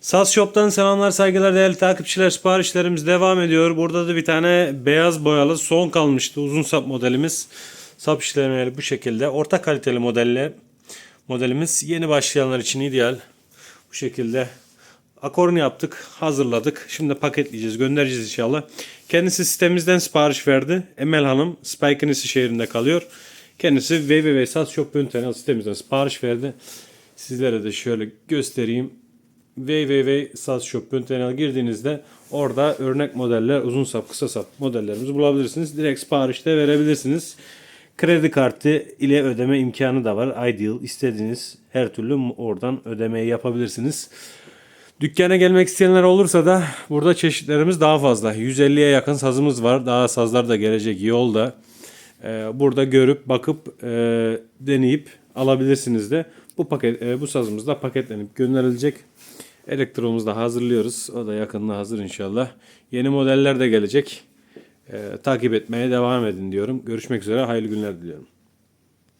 Saz Shop'tan selamlar saygılar değerli takipçiler siparişlerimiz devam ediyor. Burada da bir tane beyaz boyalı son kalmıştı uzun sap modelimiz. Sap işlemeli bu şekilde orta kaliteli modelle modelimiz yeni başlayanlar için ideal. Bu şekilde akorunu yaptık hazırladık. Şimdi paketleyeceğiz göndereceğiz inşallah. Kendisi sitemizden sipariş verdi. Emel Hanım Spike'nisi şehrinde kalıyor. Kendisi www.sazshop.nl sitemizden sipariş verdi. Sizlere de şöyle göstereyim www.sazshop.nl girdiğinizde orada örnek modeller, uzun sap, kısa sap modellerimizi bulabilirsiniz. Direkt siparişte verebilirsiniz. Kredi kartı ile ödeme imkanı da var. Ideal istediğiniz her türlü oradan ödemeyi yapabilirsiniz. Dükkana gelmek isteyenler olursa da burada çeşitlerimiz daha fazla. 150'ye yakın sazımız var. Daha sazlar da gelecek yolda. Ee, burada görüp bakıp e, deneyip alabilirsiniz de. Bu paket e, bu sazımız da paketlenip gönderilecek. Elektromuzu da hazırlıyoruz. O da yakında hazır inşallah. Yeni modeller de gelecek. Ee, takip etmeye devam edin diyorum. Görüşmek üzere. Hayırlı günler diliyorum.